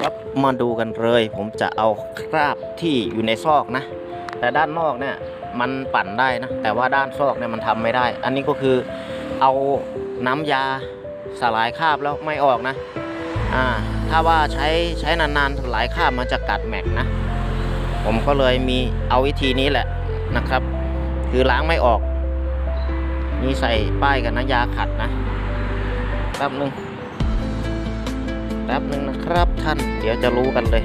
ครับมาดูกันเลย ผมจะเอาคราบที่อยู่ในซอกนะ แต่ด้านนอกเนี่ยมันปั่นได้นะ แต่ว่าด้านซอกเนี่ยมันทำไม่ได้ อันนี้ก็คือเอาน้ำยาสลายคราบแล้วไม่ออกนะอ่าถ้าว่าใช้ใช้นานๆสลายคราบมันจะกัดแม็กนะ ผมก็เลยมีเอาวิธีนี้แหละนะครับ คือล้างไม่ออก นี่ใส่ป้ายกับน้ำยาขัดนะแป๊บนึง ป๊บหนึงนะครับท่าน เดี๋ยวจะรู้กันเลย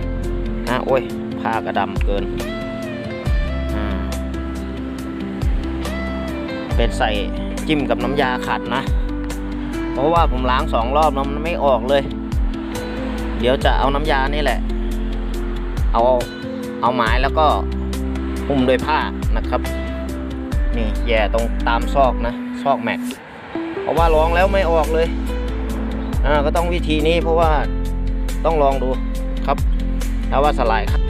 นะโอ้ยผ้ากระดำเกิน เป็นใส่จิ้มกับน้ำยาขัดนะ เพราะว่าผมล้างสองรอบแล้วมันไม่ออกเลย เดี๋ยวจะเอาน้ำยานี่แหละ เอาเอาไม้แล้วก็หุ้มด้วยผ้านะครับนี่แย่ตรงตามซอกนะซอกแม็กเพราะว่าลองแล้วไม่ออกเลยอ่าก็ต้องวิธีนี้เพราะว่า ต้องลองดูครับถ้าว่าสลายครับ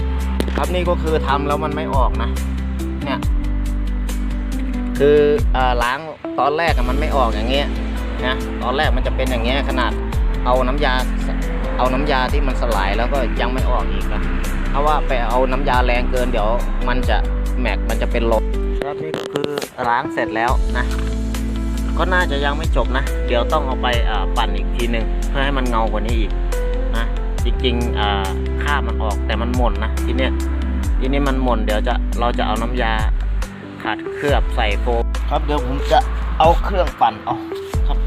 ครับนี่ก็คือทำแล้วมันไม่ออกนะ เนี่ย คืออล้างตอนแรกมันไม่ออกอย่างเงี้ยนะตอนแรกมันจะเป็นอย่างเงี้ยขนาดเอาน้ำยาเอาน้ำยาที่มันสลายแล้วก็ยังไม่ออกอีกนะเพราะว่าไปเอาน้ำยาแรงเกินเดี๋ยว มันจะแม็กมันจะเป็นลมครับนี่ก็คือล้างเสร็จแล้วนะก็น่าจะยังไม่จบนะ เดี๋ยวต้องเอาไปปั่นอีกทีหนึ่งเพื่อให้มันเงากว่านี้อีก จริงๆอ่าค่ามันออกแต่มันหม่นนะทีเนี้ยทีนี้มันหม่นเดี๋ยวจะเราจะเอาน้ำยาขัดเคลือบใส่โฟมครับเดี๋ยวผมจะเอาเครื่องปั่นเอาครับ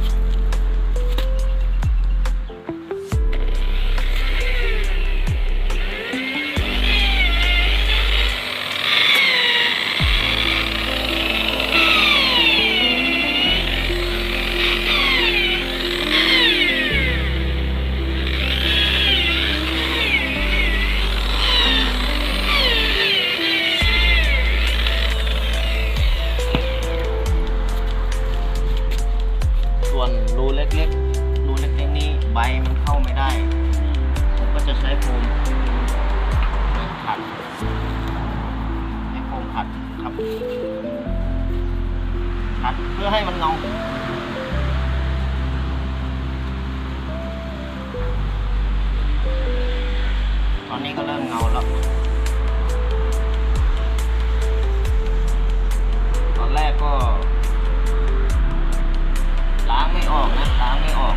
เพื่อให้มันเงาตอนนี้ก็เริ่มเงาแล้ว ตอนแรกก็ ล้างไม่ออกนะล้างไม่ออก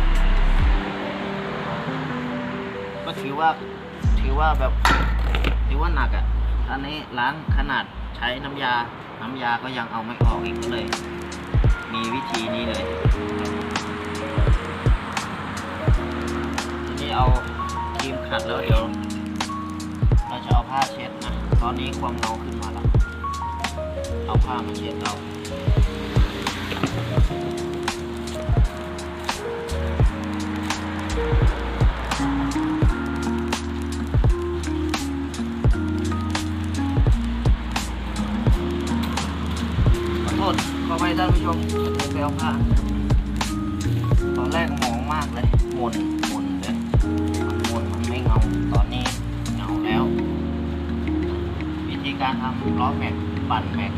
ก็ถือว่าถือว่าแบบถือว่าหนักอะ่ะอันนี้ล้างขนาดใช้น้ำยา น้ำยาก็ยังเอาไม่ออกอีกเลย มีวิธีนี้เลยทีนี้เอาครีมขัดแล้วเดี๋ยว เราจะเอาผ้าเช็ดนะ ตอนนี้ความเงาขึ้นมาแล้ว เอาผ้ามาเช็ดเอา ท่านผู้ชมไปเอาผ้าตอนแรกมองมากเลยหมนหมนเลยมันหมนมันไม่เงา ตอนนี้เงาแล้ว วิธีการทำล้อแม็กปั่นแม็ก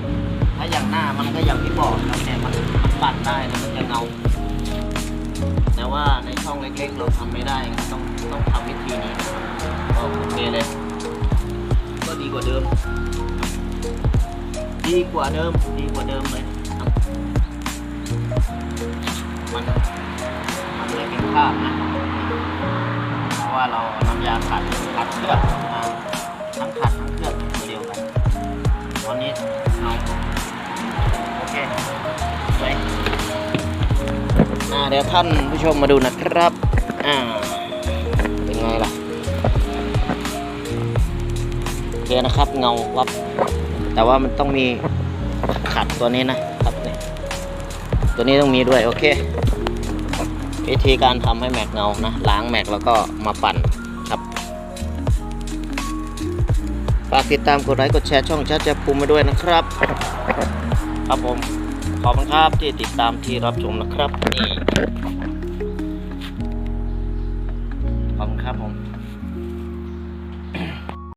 ถ้าอย่างหน้ามันก็อย่างที่บอกครับเนี่ยมันมันปั่นได้นะมันจะเงา แต่ว่าในช่องเล็กๆเราทำไม่ได้ต้องต้องทำวิธีนี้นะครับก็โอเคเลย ก็ดีกว่าเดิม ดีกว่าเดิม ดีกว่าเดิมเลย นมันไม่เป็นคราบนะเพราะว่าเราน้ำยาขัดขัดเคลือบทั้งขัดทั้งเคลือบตัวเดียวกันตอนนี้เอาโอเคไปอ่าเดี๋ยวท่านผู้ชมมาดูนะครับอ่าเป็นไงล่ะโอเคนะครับเงาวับแต่ว่ามันต้องมีขัดตัวนี้นะครับ ตัวนี้ต้องมีด้วยโอเค วิธีการทำให้แม็กเงานะล้างแม็กแล้วก็มาปั่นครับฝากติดตามกดไลค์กดแชร์ช่องชัดจะภูมิด้วยนะครับ ครับผมขอบคุณครับที่ติดตามที่รับชมนะครับนี่